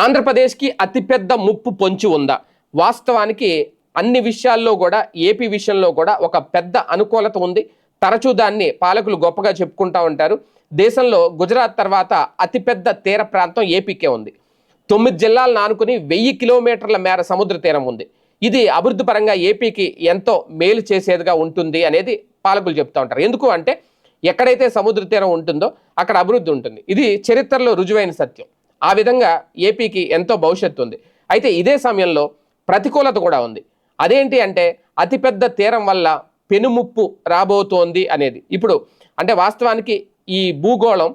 ఆంధ్రప్రదేశ్కి అతిపెద్ద ముప్పు పొంచి ఉందా? వాస్తవానికి అన్ని విషయాల్లో కూడా ఏపీ విషయంలో కూడా ఒక పెద్ద అనుకూలత ఉంది. తరచూ దాన్ని పాలకులు గొప్పగా చెప్పుకుంటా ఉంటారు. దేశంలో గుజరాత్ తర్వాత అతిపెద్ద తీర ప్రాంతం ఏపీకే ఉంది. తొమ్మిది జిల్లాలను ఆనుకుని వెయ్యి కిలోమీటర్ల మేర సముద్ర తీరం ఉంది. ఇది అభివృద్ధి పరంగా ఏపీకి ఎంతో మేలు చేసేదిగా ఉంటుంది అనేది పాలకులు చెప్తూ ఉంటారు. ఎందుకు అంటే ఎక్కడైతే సముద్ర తీరం ఉంటుందో అక్కడ అభివృద్ధి ఉంటుంది. ఇది చరిత్రలో రుజువైన సత్యం. ఆ విధంగా ఏపీకి ఎంతో భవిష్యత్తు ఉంది. అయితే ఇదే సమయంలో ప్రతికూలత కూడా ఉంది. అదేంటి అంటే అతిపెద్ద తీరం వల్ల పెనుముప్పు రాబోతోంది అనేది. ఇప్పుడు అంటే వాస్తవానికి ఈ భూగోళం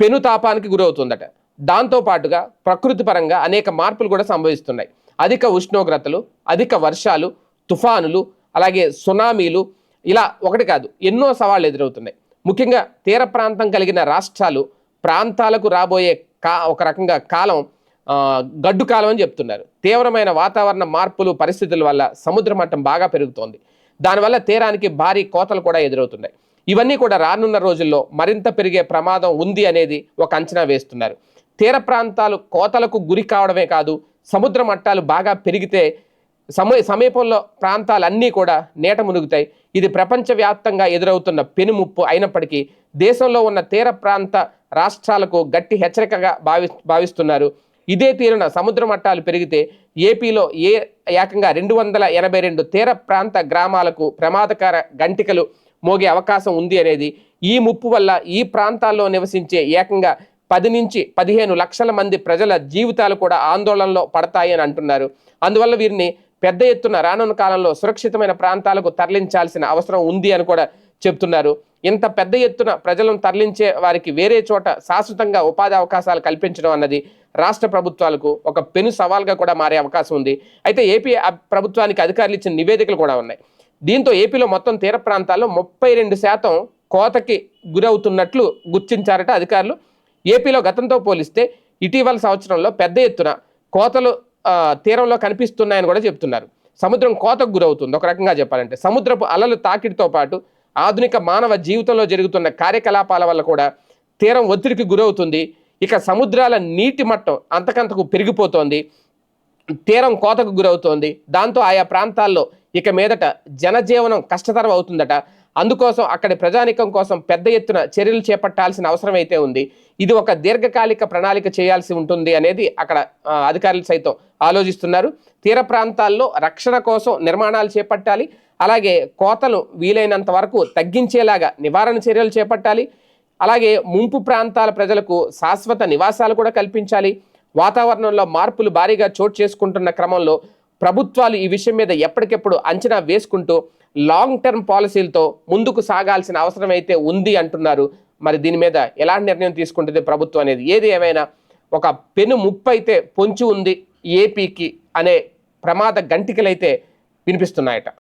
పెనుతాపానికి గురవుతుందట. దాంతో పాటుగా ప్రకృతి పరంగా అనేక మార్పులు కూడా సంభవిస్తున్నాయి. అధిక ఉష్ణోగ్రతలు అధిక వర్షాలు తుఫానులు అలాగే సునామీలు ఇలా ఒకటి కాదు ఎన్నో సవాళ్ళు ఎదురవుతున్నాయి. ముఖ్యంగా తీర ప్రాంతం కలిగిన రాష్ట్రాలు ప్రాంతాలకు రాబోయే కా ఒక రకంగా కాలం గడ్డు కాలం అని చెప్తున్నారు. తీవ్రమైన వాతావరణ మార్పులు పరిస్థితుల వల్ల సముద్ర మట్టం బాగా పెరుగుతోంది. దానివల్ల తీరానికి భారీ కోతలు కూడా ఎదురవుతున్నాయి. ఇవన్నీ కూడా రానున్న రోజుల్లో మరింత పెరిగే ప్రమాదం ఉంది అనేది ఒక అంచనా వేస్తున్నారు. తీర ప్రాంతాలు కోతలకు గురి కావడమే కాదు సముద్ర మట్టాలు బాగా పెరిగితే సమ సమీపంలో ప్రాంతాలన్నీ కూడా నేట మునుగుతాయి. ఇది ప్రపంచవ్యాప్తంగా ఎదురవుతున్న పెనుముప్పు అయినప్పటికీ దేశంలో ఉన్న తీర ప్రాంత రాష్ట్రాలకు గట్టి హెచ్చరికగా భావి భావిస్తున్నారు. ఇదే తీరున సముద్ర మట్టాలు పెరిగితే ఏపీలో ఏ ఏకంగా రెండు వందల ఎనభై రెండు తీర ప్రాంత గ్రామాలకు ప్రమాదకర గంటికలు మోగే అవకాశం ఉంది అనేది ఈ ముప్పు వల్ల ఈ ప్రాంతాల్లో నివసించే ఏకంగా పది నుంచి పదిహేను లక్షల మంది ప్రజల జీవితాలు కూడా ఆందోళనలో పడతాయి అని అంటున్నారు. అందువల్ల వీరిని పెద్ద ఎత్తున రానున్న కాలంలో సురక్షితమైన ప్రాంతాలకు తరలించాల్సిన అవసరం ఉంది అని కూడా చెప్తున్నారు. ఇంత పెద్ద ఎత్తున ప్రజలను తరలించే వారికి వేరే చోట శాశ్వతంగా ఉపాధి అవకాశాలు కల్పించడం అన్నది రాష్ట్ర ప్రభుత్వాలకు ఒక పెను సవాల్గా కూడా మారే అవకాశం ఉంది. అయితే ఏపీ ప్రభుత్వానికి అధికారులు ఇచ్చిన నివేదికలు కూడా ఉన్నాయి. దీంతో ఏపీలో మొత్తం తీర ప్రాంతాల్లో ముప్పై రెండు శాతం కోతకి గురవుతున్నట్లు గుర్తించారట అధికారులు. ఏపీలో గతంతో పోలిస్తే ఇటీవల సంవత్సరంలో పెద్ద ఎత్తున కోతలు తీరంలో కనిపిస్తున్నాయని కూడా చెప్తున్నారు. సముద్రం కోతకు గురవుతుంది. ఒక రకంగా చెప్పాలంటే సముద్రపు అలలు తాకిడితో పాటు ఆధునిక మానవ జీవితంలో జరుగుతున్న కార్యకలాపాల వల్ల కూడా తీరం ఒత్తిడికి గురవుతుంది. ఇక సముద్రాల నీటి మట్టం అంతకంతకు పెరిగిపోతోంది. తీరం కోతకు గురవుతోంది. దాంతో ఆయా ప్రాంతాల్లో ఇక మీదట జనజీవనం కష్టతరం అవుతుందట. అందుకోసం అక్కడి ప్రజానికం కోసం పెద్ద ఎత్తున చర్యలు చేపట్టాల్సిన అవసరం అయితే ఉంది. ఇది ఒక దీర్ఘకాలిక ప్రణాళిక చేయాల్సి ఉంటుంది అనేది అక్కడ అధికారులు సైతం ఆలోచిస్తున్నారు. తీర ప్రాంతాల్లో రక్షణ కోసం నిర్మాణాలు చేపట్టాలి. అలాగే కోతలు వీలైనంత వరకు తగ్గించేలాగా నివారణ చర్యలు చేపట్టాలి. అలాగే ముంపు ప్రాంతాల ప్రజలకు శాశ్వత నివాసాలు కూడా కల్పించాలి. వాతావరణంలో మార్పులు భారీగా చోటు చేసుకుంటున్న క్రమంలో ప్రభుత్వాలు ఈ విషయం మీద ఎప్పటికెప్పుడు అంచనా వేసుకుంటూ లాంగ్ టర్మ్ పాలసీలతో ముందుకు సాగాల్సిన అవసరం అయితే ఉంది అంటున్నారు. మరి దీని మీద ఎలాంటి నిర్ణయం తీసుకుంటుంది ప్రభుత్వం అనేది? ఏది ఏమైనా ఒక పెను ముప్పు అయితే పొంచి ఉంది ఏపీకి అనే ప్రమాద గంటికలైతే వినిపిస్తున్నాయట.